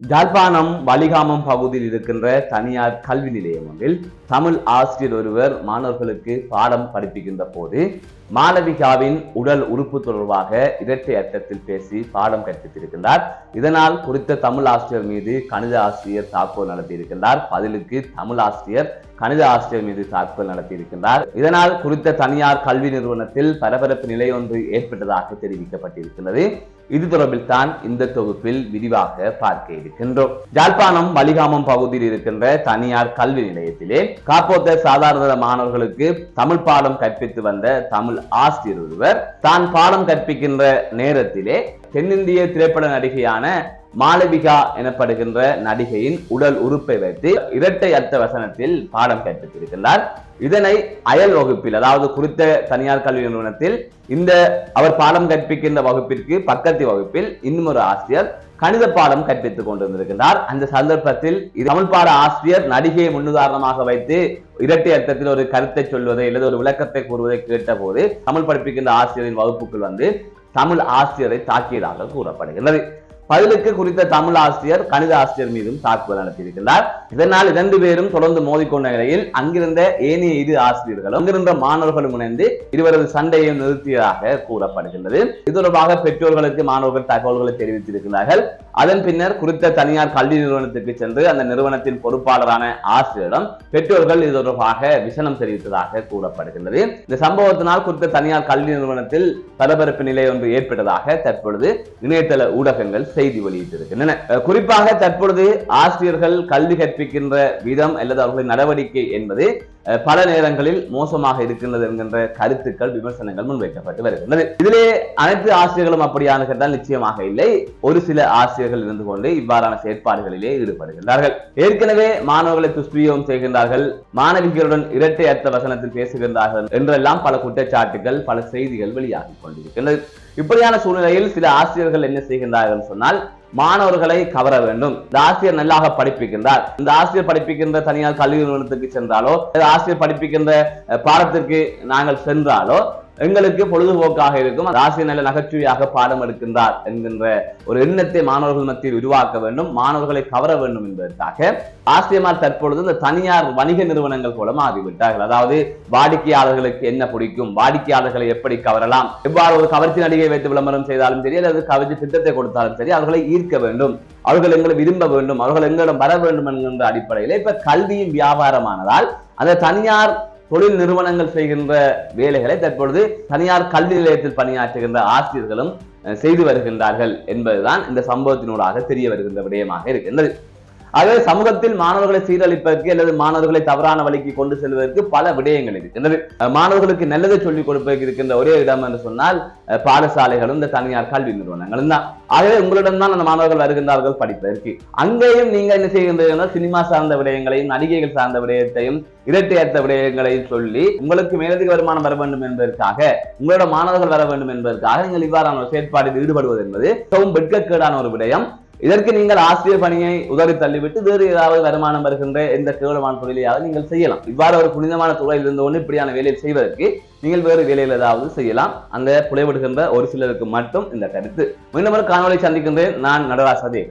ஜாழ்ப்பாணம் வலிகாமம் பகுதியில் இருக்கின்ற தனியார் கல்வி நிலையம் ஒன்றில் தமிழ் ஆசிரியர் ஒருவர் மாணவர்களுக்கு பாடம் படிப்பிக்கின்ற போது மாளவிகாவின் உடல் உறுப்பு தொடர்பாக இரட்டை அர்த்தத்தில் பேசி பாடம் கற்பித்திருக்கின்றார். இதனால் குறித்த தமிழ் ஆசிரியர் மீது கணித ஆசிரியர் தாக்குதல் நடத்தியிருக்கின்றார். பதிலுக்கு தமிழ் ஆசிரியர் கணித ஆசிரியர் மீது தாக்குதல் நடத்தியிருக்கின்றார். இதனால் குறித்த தனியார் கல்வி நிறுவனத்தில் பரபரப்பு நிலை ஒன்று ஏற்பட்டதாக தெரிவிக்கப்பட்டிருக்கிறது இது தொடர்பில் தான் இந்த தொகுப்பில் விரிவாக பார்க்க இருக்கின்றோம். ஜாழ்ப்பாணம் வலிகாமம் பகுதியில் இருக்கின்ற தனியார் கல்வி நிலையத்திலே காப்போத்த சாதாரண மாணவர்களுக்கு தமிழ் பாடம் கற்பித்து வந்த தமிழ் ஆசிரியர் ஒருவர் தான் பாடம் கற்பிக்கின்ற நேரத்திலே தென்னிந்திய திரைப்பட நடிகையான மாளவிகா எனப்படுகின்ற நடிகையின் உடல் உறுப்பை வைத்து இரட்டை அர்த்த வசனத்தில் பாடம் கற்பித்திருக்கின்றார் இதனை அயல் வகுப்பில் அதாவது குறித்த தனியார் கல்வி நிறுவனத்தில் இந்த அவர் பாடம் கற்பிக்கின்ற வகுப்பிற்கு பக்கத்து வகுப்பில் இன்னொரு ஆசிரியர் கணித பாடம் கற்பித்துக் கொண்டிருந்திருக்கின்றார். அந்த சந்தர்ப்பத்தில் தமிழ் பாட ஆசிரியர் நடிகையை முன்னுதாரணமாக வைத்து இரட்டை அர்த்தத்தில் ஒரு கருத்தை சொல்வதை அல்லது ஒரு விளக்கத்தை கூறுவதை கேட்டபோது தமிழ் படிப்பிக்கின்ற ஆசிரியரின் வகுப்புக்குள் வந்து தமிழ் ஆசிரியரை தாக்கியதாக கூறப்படுகிறது பதிலுக்கு குறித்த தமிழ் ஆசிரியர் கணித ஆசிரியர் மீதும் தாக்குதல் நடத்தியிருக்கிறார். இதனால் இரண்டு பேரும் தொடர்ந்து மோதிக்கொண்ட நிலையில் அங்கிருந்த ஏனைய இரு ஆசிரியர்களும் அங்கிருந்த மாணவர்களும் இணைந்து இருவரது சண்டையை நிறுத்தியதாக கூறப்படுகின்றது. இது தொடர்பாக பெற்றோர்களுக்கு மாணவர்கள் தகவல்களை தெரிவித்திருக்கிறார்கள். அதன் பின்னர் குறித்த தனியார் கல்வி நிறுவனத்துக்கு சென்று அந்த நிறுவனத்தின் பொறுப்பாளரான ஆசிரியரிடம் பெற்றோர்கள் இது தொடர்பாக விசனம் தெரிவித்ததாக கூறப்படுகின்றது. இந்த சம்பவத்தினால் குறித்த தனியார் கல்வி நிறுவனத்தில் பரபரப்பு நிலை ஒன்று ஏற்பட்டதாக தற்பொழுது இணையதள ஊடகங்கள் செய்தி வெளியிட்டிருக்கின்றன. குறிப்பாக தற்பொழுது ஆசிரியர்கள் கல்வி கற்பிக்கின்ற விதம் அல்லது அவர்களின் நடவடிக்கை என்பது பல நேரங்களில் மோசமாக இருக்கின்றது என்கின்ற கருத்துக்கள் விமர்சனங்கள் முன்வைக்கப்பட்டு வருகின்றது. இதிலே அனைத்து ஆசிரியர்களும் அப்படியான கேட்டால் நிச்சயமாக இல்லை. ஒரு சில ஆசிரியர்கள் இருந்து கொண்டு இவ்வாறான செயற்பாடுகளிலே ஈடுபடுகின்றார்கள். ஏற்கனவே மாணவர்களை துஷ்பிரயோகம் செய்கின்றார்கள். மாணவிகளுடன் இரட்டை அர்த்த வசனத்தில் பேசுகின்றார்கள் என்றெல்லாம் பல குற்றச்சாட்டுகள் பல செய்திகள் வெளியாகி கொண்டிருக்கின்றது. இப்படியான சூழ்நிலையில் சில ஆசிரியர்கள் என்ன செய்கின்றார்கள் சொன்னால் மாணவர்களை கவர வேண்டும். இந்த ஆசிரியர் நல்லாக படிப்பிக்கின்றார். இந்த ஆசிரியர் படிப்பிக்கின்ற தனியார் கல்வி நிறுவனத்துக்கு சென்றாலோ ஆசிரியர் படிப்பிக்கின்ற பாடத்திற்கு நாங்கள் சென்றாலோ எங்களுக்கு பொழுதுபோக்காக இருக்கும். ராசி நல்ல நகைச்சுவையாக பாடம் எடுக்கின்றார் என்கின்ற ஒரு எண்ணத்தை மாணவர்கள் மத்தியில் உருவாக்க வேண்டும். மாணவர்களை கவர வேண்டும் என்பதற்காக ஆசிரியமார் தற்பொழுது இந்த தனியார் வணிக நிறுவனங்கள் போல மாறிவிட்டார்கள். அதாவது வாடிக்கையாளர்களுக்கு என்ன பிடிக்கும்? வாடிக்கையாளர்களை எப்படி கவரலாம்? எவ்வாறு ஒரு கவர்ச்சி நடிகை வைத்து விளம்பரம் செய்தாலும் சரி அல்லது கவர்ச்சி திட்டத்தை கொடுத்தாலும் சரி அவர்களை ஈர்க்க வேண்டும். அவர்கள் எங்களை விரும்ப வேண்டும். அவர்கள் எங்களிடம் வர வேண்டும் என்கின்ற அடிப்படையில் இப்ப கல்வியும் வியாபாரமானதால் அந்த தனியார் தொழில் நிறுவனங்கள் செய்கின்ற வேலைகளை தற்பொழுது தனியார் கல்வி நிலையத்தில் பணியாற்றுகின்ற ஆசிரியர்களும் செய்து வருகின்றார்கள் என்பதுதான் இந்த சம்பவத்தினூடாக தெரிய வருகின்ற விடயமாக இருக்கின்றது. ஆகவே சமூகத்தில் மாணவர்களை சீரழிப்பதற்கு அல்லது மாணவர்களை தவறான வழிக்கு கொண்டு செல்வதற்கு பல விடயங்கள் இருக்கின்றது மாணவர்களுக்கு நல்லதை சொல்லிக் கொடுப்பதற்கு இருக்கின்ற ஒரே இடம் என்று சொன்னால் பாடசாலைகளும் இந்த தனியார் கல்வி நிறுவனங்களும் தான். ஆகவே உங்களிடம் தான் அந்த மாணவர்கள் வருகின்றார்கள் படிப்பதற்கு. அங்கேயும் நீங்க என்ன செய்கின்றீர்கள் சினிமா சார்ந்த விடயங்களையும் நடிகைகள் சார்ந்த விடயத்தையும் இரட்டை அர்த்த விடயங்களையும் சொல்லி உங்களுக்கு மேலதிக வருமானம் வர வேண்டும் என்பதற்காக உங்களோட மாணவர்கள் வர வேண்டும் என்பதற்காக நீங்கள் இவ்வாறான செயற்பாட்டில் ஈடுபடுவது என்பது மிகவும் வெட்கக்கேடான ஒரு விடயம். இதற்கு நீங்கள் ஆசிரியர் பணியை உதவி தள்ளிவிட்டு வேறு ஏதாவது வருமானம் வருகின்ற எந்த கேவலமான தொழிலையாவது நீங்கள் செய்யலாம். இவ்வாறு ஒரு புனிதமான துறையில் இருந்து ஒன்று இப்படியான வேலையை செய்வதற்கு நீங்கள் வேறு வேலையில் ஏதாவது செய்யலாம். அந்த புலைவிடுகின்ற ஒரு சிலருக்கு மட்டும் இந்த கருத்து. மீண்டும் ஒரு காணொலி சந்திக்கின்றேன். நான் நடராசதே